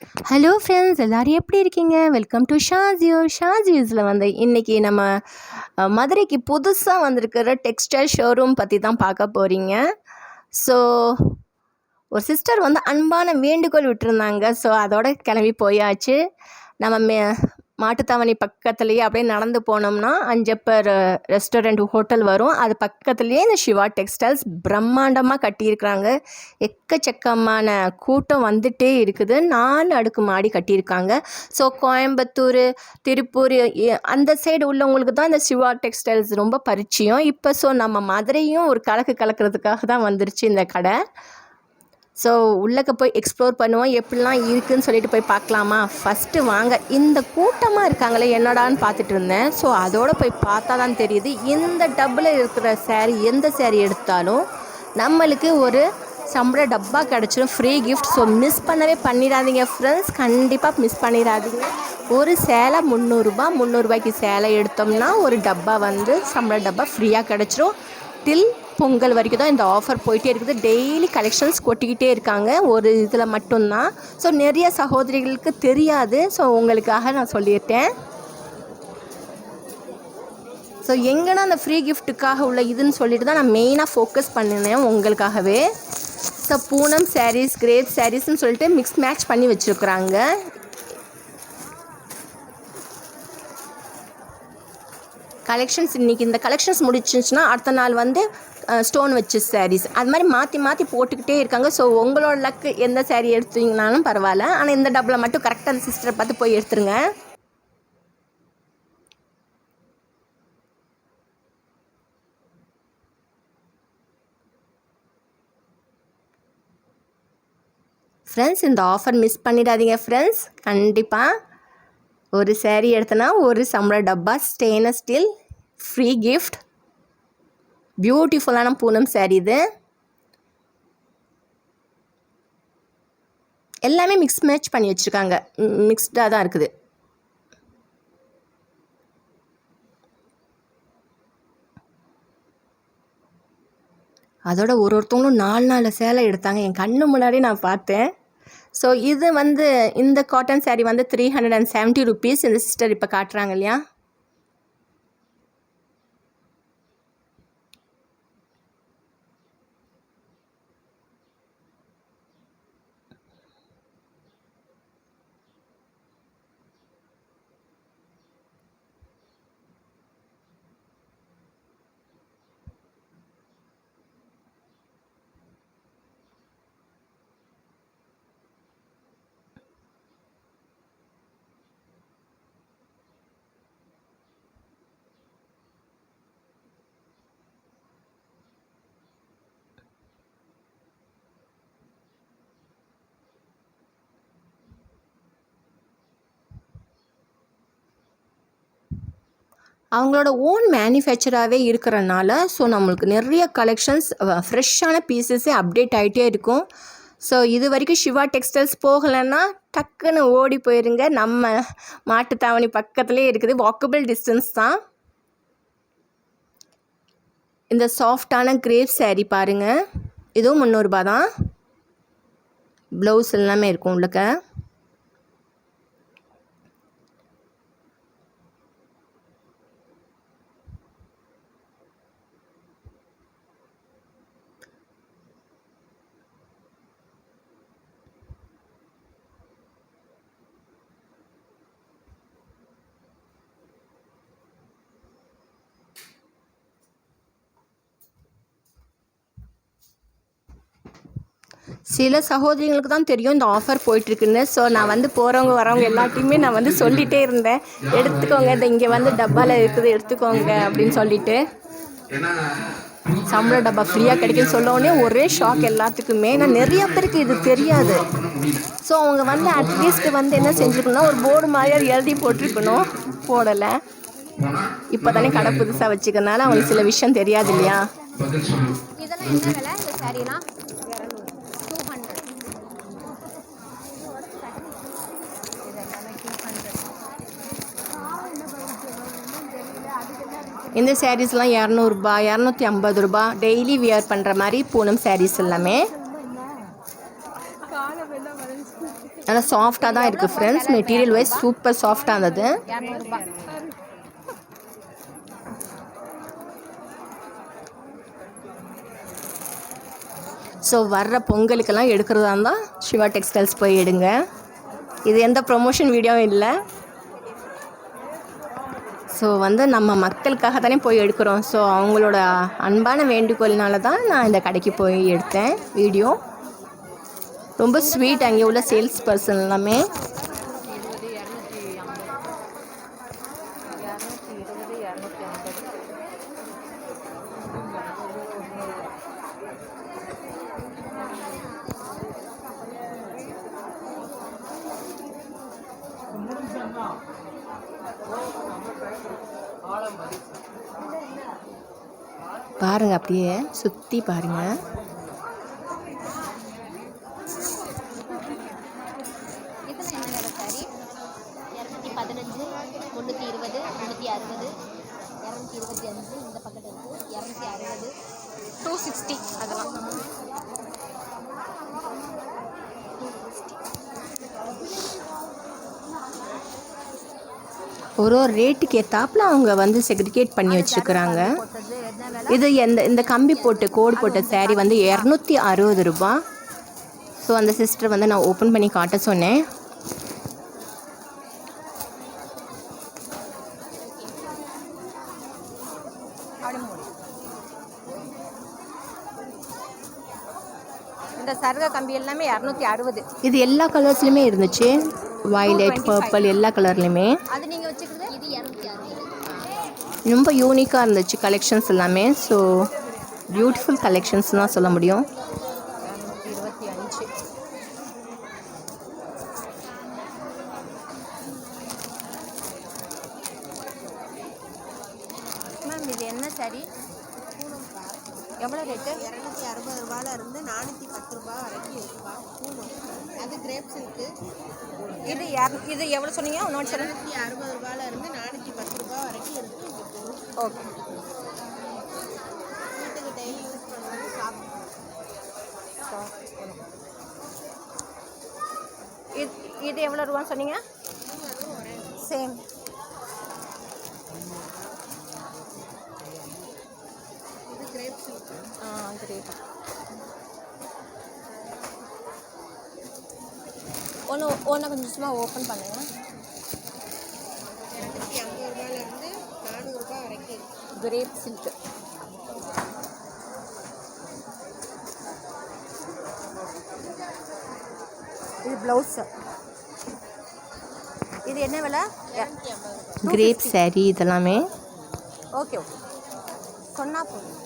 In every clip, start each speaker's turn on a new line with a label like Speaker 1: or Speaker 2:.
Speaker 1: Hello friends எல்லோரும் எப்படி இருக்கீங்க? வெல்கம் டு ஷாஜியோ ஷாஜியூஸில் வந்து இன்றைக்கி நம்ம மதுரைக்கு புதுசாக வந்திருக்கிற டெக்ஸ்டைல் ஷோரூம் பற்றி தான் பார்க்க போகிறீங்க ஸோ ஒரு சிஸ்டர் வந்து அன்பான வேண்டுகோள் விட்டுருந்தாங்க. ஸோ அதோட கிளம்பி போயாச்சு. நம்ம மே மாட்டுத்தாவணி பக்கத்துலேயே அப்படியே நடந்து போனோம்னா அஞ்சப்பர் ரெஸ்டாரண்ட் ஹோட்டல் வரும். அது பக்கத்துலேயே இந்த சிவா டெக்ஸ்டைல்ஸ் பிரம்மாண்டமாக கட்டியிருக்கிறாங்க. எக்கச்சக்கமான கூட்டம் வந்துட்டே இருக்குது. நாலு அடுக்கு மாடி கட்டியிருக்காங்க. ஸோ கோயம்புத்தூர் திருப்பூர் அந்த சைடு உள்ளவங்களுக்கு தான் இந்த சிவா டெக்ஸ்டைல்ஸ் ரொம்ப பரிச்சயம். இப்போ ஸோ நம்ம மதுரையும் ஒரு கலக்கு கலக்கிறதுக்காக தான் வந்துருச்சு இந்த கடை. ஸோ உள்ளக்க போய் எக்ஸ்ப்ளோர் பண்ணுவோம். எப்படிலாம் இருக்குதுன்னு சொல்லிட்டு போய் பார்க்கலாமா? ஃபஸ்ட்டு வாங்க இந்த கூட்டமாக இருக்காங்களே என்னடான்னு பார்த்துட்டு இருந்தேன். ஸோ அதோட போய் பார்த்தா தான் தெரியுது. இந்த டப்பில் இருக்கிற சேரீ எந்த சேரீ எடுத்தாலும் நம்மளுக்கு ஒரு சம்பள டப்பா கிடச்சிடும் ஃப்ரீ கிஃப்ட் ஸோ மிஸ் பண்ணவே பண்ணிடாதீங்க ஃப்ரெண்ட்ஸ் கண்டிப்பாக மிஸ் பண்ணிடாதீங்க. ஒரு சேலை முந்நூறுரூபா முந்நூறுரூபாய்க்கு சேலை எடுத்தோம்னா ஒரு டப்பா வந்து சம்பள டப்பா ஃப்ரீயாக கிடச்சிரும். டில் பொங்கல் வரைக்கும் தான் இந்த ஆஃபர் போயிட்டே இருக்குது. டெய்லி கலெக்ஷன்ஸ் கொட்டிக்கிட்டே இருக்காங்க. ஒரு இதில் மட்டும்தான். ஸோ நிறைய சகோதரிகளுக்கு தெரியாது. ஸோ உங்களுக்காக நான் சொல்லியிருக்கேன். ஸோ எங்கன்னா அந்த ஃப்ரீ கிஃப்ட்டுக்காக உள்ள இதுன்னு சொல்லிட்டு தான் நான் மெயினாக ஃபோக்கஸ் பண்ணினேன் உங்களுக்காகவே. ஸோ பூனம் சாரீஸ் கிரேப் சாரீஸ்னு சொல்லிட்டு மிக்ஸ் மேட்ச் பண்ணி வச்சுருக்குறாங்க. கலெக்ஷன்ஸ் இன்றைக்கி இந்த கலெக்ஷன்ஸ் முடிச்சிருச்சுன்னா அடுத்த நாள் வந்து ஸ்டோன் வச்சு சாரீஸ் அது மாதிரி மாற்றி மாற்றி போட்டுக்கிட்டே இருக்காங்க. ஸோ உங்களோட லக்கு எந்த சாரீ எடுத்தீங்கனாலும் பரவாயில்ல. ஆனால் இந்த டப்பில் மட்டும் கரெக்டாக அந்த சிஸ்டரை பார்த்து போய் எடுத்துருங்க. ஃப்ரெண்ட்ஸ் இந்த ஆஃபர் மிஸ் பண்ணிடாதீங்க ஃப்ரெண்ட்ஸ் கண்டிப்பாக ஒரு சேரீ எடுத்தனா ஒரு சம்பள டப்பா ஸ்டெயின்லெஸ் ஸ்டீல் ஃப்ரீ கிஃப்ட் பியூட்டிஃபுல்லான பூனம் சேரீ இது. எல்லாமே மிக்ஸ் மேட்ச் பண்ணி வச்சுருக்காங்க. மிக்ஸ்டாக தான் இருக்குது. அதோட ஒரு ஒருத்தவங்களும் நாலு நாலு சேலை எடுத்தாங்க. என் கண்ணு முன்னாடி நான் பார்த்தேன். ஸோ இது வந்து இந்த காட்டன் சாரீ வந்து three hundred and seventy rupees இந்த சிஸ்டர் இப்போ காட்டுறாங்க இல்லையா? அவங்களோட ஓன் மேனுஃபேக்சராகவே இருக்கிறனால ஸோ நம்மளுக்கு நிறைய கலெக்ஷன்ஸ் ஃப்ரெஷ்ஷான பீசஸே அப்டேட் ஆகிட்டே இருக்கும். ஸோ இது வரைக்கும் சிவா டெக்ஸ்டைல்ஸ் போகலைன்னா டக்குன்னு ஓடி போயிருங்க. நம்ம மாட்டுத்தாவணி பக்கத்துலேயே இருக்குது. வாக்கபிள் டிஸ்டன்ஸ் தான். இந்த சாஃப்டான கிரேப் சேரீ பாருங்கள் இதுவும் முந்நூறுபா தான். ப்ளவுஸ் எல்லாமே இருக்கும் உள்ளக்க. சில சகோதரிங்களுக்கு தான் தெரியும் இந்த ஆஃபர் போயிட்டுருக்குன்னு. ஸோ நான் வந்து போகிறவங்க வரவங்க எல்லாத்தையுமே நான் வந்து சொல்லிகிட்டே இருந்தேன். எடுத்துக்கோங்க இந்த இங்கே வந்து டப்பாவில் இருக்குது எடுத்துக்கோங்க அப்படின்னு சொல்லிட்டு. சம்பள டப்பா ஃப்ரீயாக கிடைக்குன்னு சொல்ல உடனே ஒரே ஷாக் எல்லாத்துக்குமே. நான் நிறைய பேருக்கு இது தெரியாது. ஸோ அவங்க வந்து அட்லீஸ்ட் வந்து என்ன செஞ்சுருக்கணும் ஒரு போர்டு மாதிரி எழுதி போட்டிருக்கணும். போடலை. இப்போ தானே கடை புதுசாக வச்சுக்கனால அவங்களுக்கு சில விஷயம் தெரியாது இல்லையா?
Speaker 2: இதெல்லாம் என்ன விலை? இந்த சாரீலாம்
Speaker 1: இந்த சாரீஸ்லாம் இரநூறுபா இரநூத்தி ஐம்பது ரூபா. டெய்லி வியர் பண்ணுற மாதிரி பூனம் சாரீஸ் எல்லாமே. நல்லா சாஃப்டாக தான் இருக்குது ஃப்ரெண்ட்ஸ் மெட்டீரியல் வைஸ் சூப்பர் சாஃப்டாக இருந்தது. ஸோ வர்ற பொங்கலுக்கெல்லாம் எடுக்கிறதா இருந்தால் சிவா டெக்ஸ்டைல்ஸ் போய் எடுங்க. இது எந்த ப்ரொமோஷன் வீடியோவும் இல்லை. ஸோ வந்து நம்ம மக்களுக்காக தானே போய் எடுக்கிறோம். ஸோ அவங்களோட அன்பான வேண்டுகோளினால தான் நான் இந்த கடைக்கு போய் எடுத்தேன் வீடியோ. ரொம்ப ஸ்வீட் அங்கே உள்ள சேல்ஸ் பர்சன் எல்லாமே
Speaker 2: இருபது
Speaker 1: பாருங்கள் அப்படியே சுற்றி
Speaker 2: பாருங்கள்
Speaker 3: இரநூத்தி பதினஞ்சு முந்நூற்றி இருபது முந்நூற்றி அறுபது இரநூத்தி இருபத்தி அஞ்சு இந்த பக்கத்து இருக்குது இரநூத்தி அறுபது
Speaker 2: டூ சிக்ஸ்டி அதெல்லாம்
Speaker 1: ஒரு ஒரு ரேட்டுக்கு ஏற்றாப்புல அவங்க வந்து செக்ரிகேட் பண்ணி வச்சுருக்குறாங்க இது எந்த இந்த கம்பி போட்டு கோடு போட்ட saree வந்து இரநூத்தி அறுபது ரூபா. ஸோ அந்த சிஸ்டர் வந்து நான் ஓப்பன் பண்ணி காட்ட சொன்னேன்.
Speaker 2: இந்த சருக கம்பி எல்லாமே இரநூத்தி அறுபது.
Speaker 1: இது எல்லா கலர்ஸ்லையுமே இருந்துச்சு. வயலட் பர்பிள் எல்லா கலர்லையுமே
Speaker 2: அது நீங்கள் வச்சுக்கிறது
Speaker 3: இது இரநூத்தி அறுபது
Speaker 1: ரொம்ப யூனிக்காக இருந்துச்சு கலெக்ஷன்ஸ் எல்லாமே. ஸோ பியூட்டிஃபுல் கலெக்ஷன்ஸ் தான் சொல்ல முடியும்
Speaker 2: இரநூத்தி இருபத்தி அஞ்சு மேம் இது என்ன சாரி எவ்வளோ ரேட்டு
Speaker 4: இரநூத்தி அறுபது ரூபாயில இருந்து நானூற்றி பத்து ரூபாய் வரைக்கும் இருக்குப்பா பூனம் அது கிரேப்ஸ் இருக்கு
Speaker 2: இது இது எவ்வளோ சொன்னீங்க? இன்னொன்று சொல்லுங்க.
Speaker 4: இரநூத்தி அறுபது ரூபாயில இருந்து நானூற்றி பத்து ரூபாய் வரைக்கும் இருக்கு. இந்த பூனம்
Speaker 2: ஓகே.
Speaker 4: வீட்டுக்கு டெய்லி யூஸ் பண்ணுறது
Speaker 2: இது இது எவ்வளோ ரூபான்னு சொன்னீங்க? சேம்.
Speaker 4: கிரேப்ஸ்
Speaker 2: ஆ கிரேட் ஒன்று ஒன்று கொஞ்சம் சும்மா ஓப்பன் பண்ணுங்க
Speaker 4: இரநூத்தி ஐம்பது ரூபாயில இருந்து நானூறு ரூபாய் வரைக்கும் இருக்கு
Speaker 2: கிரேப் சில்க் இது ப்ளவுஸ் இது என்ன விலை
Speaker 1: கிரேப் saree இதெல்லாமே
Speaker 2: ஓகே ஓகே சொன்னா போதும்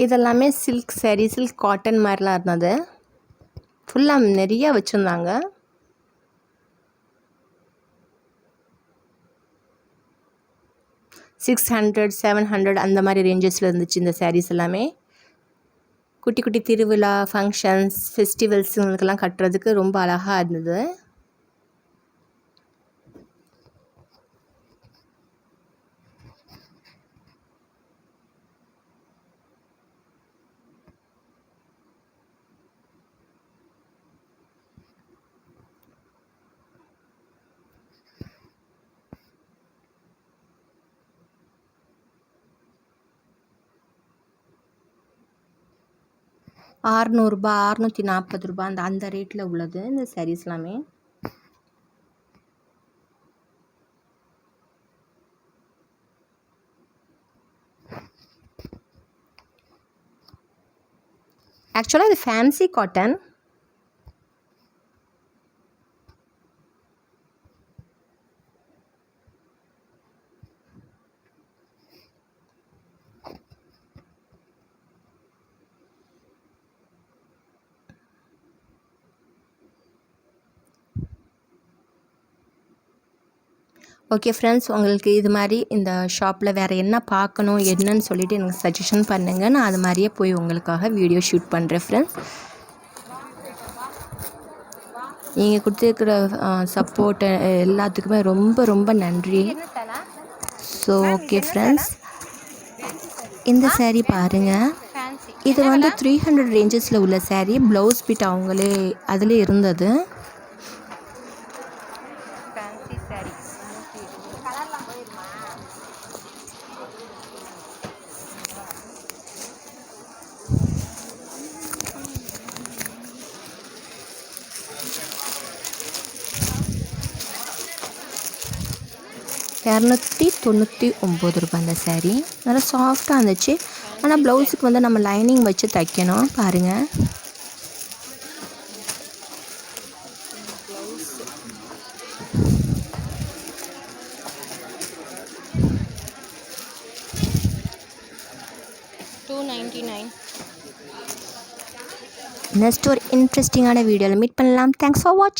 Speaker 1: இதெல்லாமே சில்க் saree சில்க் காட்டன் மாதிரிலாம் இருந்தது. ஃபுல்லாக நிறைய வச்சுருந்தாங்க. சிக்ஸ் ஹண்ட்ரட் செவன் ஹண்ட்ரட் அந்த மாதிரி ரேஞ்சஸில் இருந்துச்சு இந்த சாரீஸ் எல்லாமே. குட்டி குட்டி திருவிழா ஃபங்க்ஷன்ஸ் ஃபெஸ்டிவல்ஸுங்களுக்கெல்லாம் கட்டுறதுக்கு ரொம்ப அழகாக இருந்தது. ஆறுநூறுபா அறுநூற்றி நாற்பது ரூபா அந்த அந்த ரேட்டில் உள்ளது இந்த சாரீஸ் எல்லாமே. ஆக்சுவலாக இது ஃபேன்சி காட்டன் ஓகே ஃப்ரெண்ட்ஸ் உங்களுக்கு இது மாதிரி இந்த ஷாப்பில் வேறு என்ன பார்க்கணும் என்னன்னு சொல்லிட்டு எனக்கு சஜஷன் பண்ணுங்கள் நான் அது மாதிரியே போய் உங்களுக்காக வீடியோ ஷூட் பண்ணுறேன் ஃப்ரெண்ட்ஸ் நீங்கள் கொடுத்துருக்குற சப்போர்ட்டு எல்லாத்துக்குமே ரொம்ப ரொம்ப நன்றி. ஸோ ஓகே ஃப்ரெண்ட்ஸ் இந்த சேரீ பாருங்கள் இது வந்து த்ரீ ஹண்ட்ரட் ரேஞ்சஸில் உள்ள சேரீ ப்ளவுஸ் பிட் அவங்களே அதிலே இருந்தது
Speaker 2: ஃபேன்சி சாரி கலர்லாம் போயிருமா
Speaker 1: இரநூத்தி தொண்ணூற்றி ஒம்பது ரூபாய் அந்த சாரீ நல்லா சாஃப்டாக இருந்துச்சு. ஆனால் ப்ளவுஸுக்கு வந்து நம்ம லைனிங் வச்சு தைக்கணும். பாருங்கள் நெக்ஸ்ட் ஒரு இன்ட்ரெஸ்டிங்கான வீடியோவில் மீட் பண்ணலாம். Thanks for watch